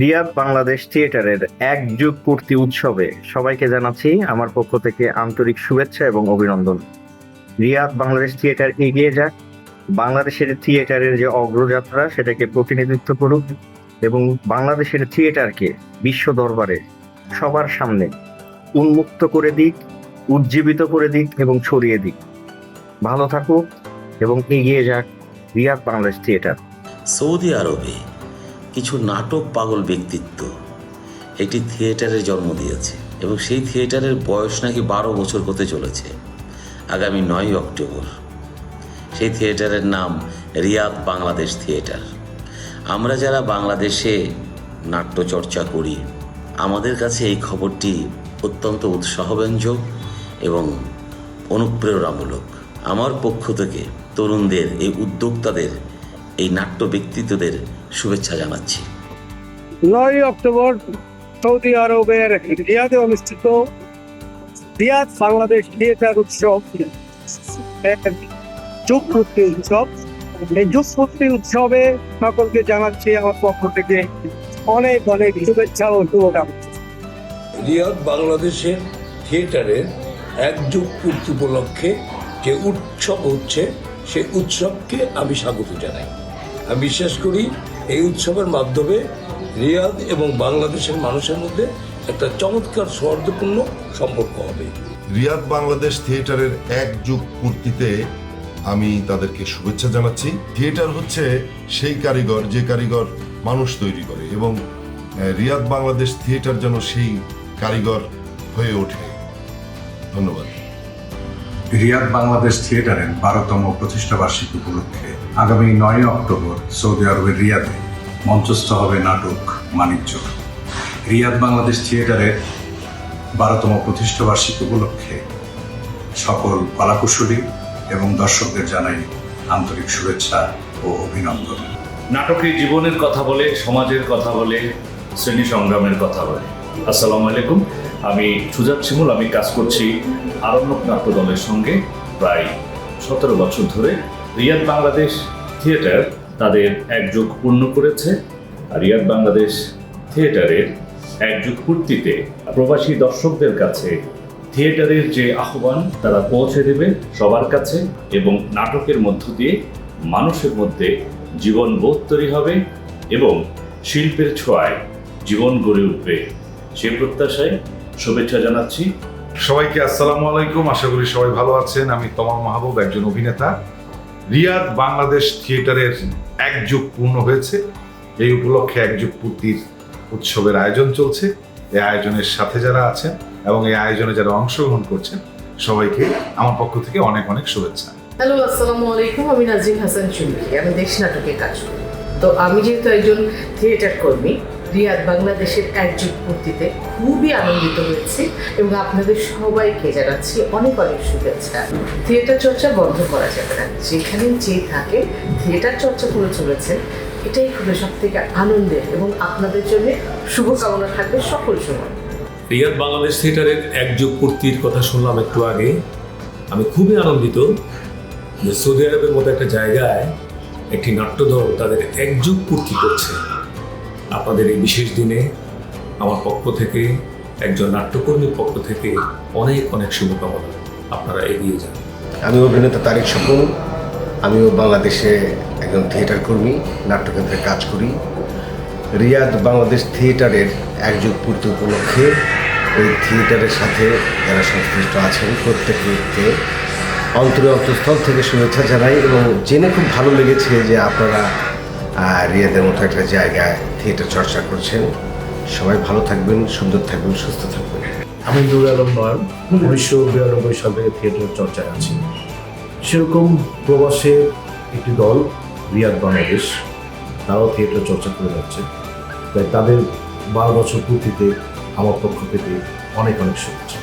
রিয়াদ বাংলাদেশ থিয়েটারের এক যুগ পূর্তি উৎসবে সবাইকে জানাচ্ছি আমার পক্ষ থেকে আন্তরিক শুভেচ্ছা এবং অভিনন্দন। রিয়াদ বাংলাদেশ থিয়েটার এগিয়ে যাক। বাংলাদেশের থিয়েটারের যে অগ্রযাত্রা, সেটাকে প্রতিনিধিত্ব করুক এবং বাংলাদেশের থিয়েটারকে বিশ্ব দরবারে সবার সামনে উন্মুক্ত করে দিক, উজ্জীবিত করে দিক এবং ছড়িয়ে দিক। ভালো থাকুক এবং এগিয়ে যাক রিয়াদ বাংলাদেশ থিয়েটার। সৌদি আরবে কিছু নাটক পাগল ব্যক্তিত্ব। একটি থিয়েটারের জন্ম দিয়েছে এবং সেই থিয়েটারের বয়স নাকি বারো বছর হতে চলেছে আগামী নয় অক্টোবর। সেই থিয়েটারের নাম রিয়াদ বাংলাদেশ থিয়েটার। আমরা যারা বাংলাদেশে নাট্যচর্চা করি, আমাদের কাছে এই খবরটি অত্যন্ত উৎসাহব্যঞ্জক এবং অনুপ্রেরণামূলক। আমার পক্ষ থেকে তরুণদের, এই উদ্যোক্তাদের, এই নাট্য ব্যক্তিত্বদের শুভেচ্ছা জানাচ্ছি। নয় অক্টোবর সৌদি আরবের রিয়াদে অনুষ্ঠিত রিয়াদ বাংলাদেশ থিয়েটার উৎসব। যুগপূর্তি উৎসব। এই যুগপূর্তি উৎসবে সকলকে জানাচ্ছি আমার পক্ষ থেকে অনেক অনেক শুভেচ্ছা ও শুভকামনা। রিয়াদ বাংলাদেশের থিয়েটারের এক যুগ পূর্তি উপলক্ষে যে উৎসব হচ্ছে সেই উৎসবকে আমি স্বাগত জানাই। আমি বিশ্বাস করি এই উৎসবের মাধ্যমে রিয়াদ এবং বাংলাদেশের মানুষের মধ্যে একটা চমৎকার সৌহার্দ্যপূর্ণ সম্পর্ক হবে। রিয়াদ বাংলাদেশ থিয়েটারের এক যুগ পূর্তিতে আমি তাদেরকে শুভেচ্ছা জানাচ্ছি। থিয়েটার হচ্ছে সেই কারিগর, যে কারিগর মানুষ তৈরি করে এবং রিয়াদ বাংলাদেশ থিয়েটার যেন সেই কারিগর হয়ে ওঠে। ধন্যবাদ। রিয়াদ বাংলাদেশ থিয়েটারের বারোতম প্রতিষ্ঠা বার্ষিকী উপলক্ষে আগামী নয় অক্টোবর সৌদি আরবের রিয়াদে মঞ্চস্থ হবে নাটক মানিকজ রিয়াদ বাংলাদেশ থিয়েটারের বারোতম প্রতিষ্ঠা বার্ষিকী উপলক্ষে সকল কলাকুশলী এবং দর্শকদের জানাই আন্তরিক শুভেচ্ছা ও অভিনন্দন। নাটকের জীবনের কথা বলে, সমাজের কথা বলে, শ্রেণি সংগ্রামের কথা বলে। আসসালামু আলাইকুম। আমি সুজাত শিমুল, আমি কাজ করছি আরণ্যক নাট্য দলের সঙ্গে। প্রায় সতেরো বছর ধরে রিয়াদ বাংলাদেশ থিয়েটার তাদের এক যুগ পূর্ণ করেছে। রিয়াদ বাংলাদেশ থিয়েটারের এক যুগ পূর্তিতে প্রবাসী দর্শকদের কাছে থিয়েটারের যে আহ্বান, তারা পৌঁছে দেবে সবার কাছে এবং নাটকের মধ্য দিয়ে মানুষের মধ্যে জীবন বোধ তৈরি হবে এবং শিল্পের ছোঁয়ায় জীবন গড়ে উঠবে। সে প্রত্যাশায় শুভেচ্ছা জানাচ্ছি। সবাইকে আসসালামু আলাইকুম। আশা করি সবাই ভালো আছেন। আমি তমাল মাহবুব একজন অভিনেতা। রিয়াদ বাংলাদেশ থিয়েটারের এক যুগ পূর্ণ হয়েছে। এই উপলক্ষে এক যুগ পূর্তির উৎসবের আয়োজন চলছে। এই আয়োজনের সাথে যারা আছেন এবং এই আয়োজনে যারা অংশগ্রহণ করছেন সবাইকে আমার পক্ষ থেকে অনেক অনেক শুভেচ্ছা। হ্যালো আসসালামু আলাইকুম। আমি নাজিম হাসান চুমকি আমি দেশ নাটকে কাজ করি। তো আমি যেহেতু একজন থিয়েটার কর্মী রিয়াদ বাংলাদেশের এক যুগ পূর্তিতে খুবই আনন্দিত হয়েছি এবং আপনাদের সবাইকে জানাচ্ছি অনেক অনেক শুভেচ্ছা। থিয়েটার চর্চা বন্ধ করা যাবে না। যেখানে যে থাকে থিয়েটার চর্চা করে চলেছেন, এটাই খুবই সব থেকে আনন্দের এবং আপনাদের জন্য শুভকামনা থাকবে সকল সময়। রিয়াদ বাংলাদেশ থিয়েটারের এক যুগ পূর্তির কথা শুনলাম একটু আগে। আমি খুবই আনন্দিত যে সৌদি আরবের মতো একটা জায়গায় একটি নাট্যদল তাদের এক যুগ পূর্তি করছে। আপনাদের এই বিশেষ দিনে আমার পক্ষ থেকে, একজন নাট্যকর্মীর পক্ষ থেকে অনেক অনেক শুভকামনা। আপনারা এগিয়ে যান। আমি অভিনেতা তারিক সকল। আমিও বাংলাদেশে একজন থিয়েটার কর্মী নাট্যকেন্দ্রে কাজ করি। রিয়াদ বাংলাদেশ থিয়েটারের একযুগ পূর্তি উপলক্ষে এই থিয়েটারের সাথে যারা সংশ্লিষ্ট আছেন, প্রত্যেককে অন্তরে অন্তঃস্থল থেকে শুভেচ্ছা জানাই এবং জেনে খুব ভালো লেগেছে যে আপনারা রিয়াদের মতো একটা জায়গায় থিয়েটার চর্চা করছেন। সবাই ভালো থাকবেন, সুন্দর থাকবেন, সুস্থ থাকবেন। আমি নুর আলম নয়ন, উনিশশো বিরানব্বই সাল থেকে থিয়েটার চর্চায় আছি। সেরকম প্রবাসের একটি দল, রিয়াদ বাংলাদেশ, তারাও থিয়েটার চর্চা করে যাচ্ছে। তাই তাদের বারো বছর পূর্তিতে আমার পক্ষ থেকে অনেক অনেক শুভেচ্ছা।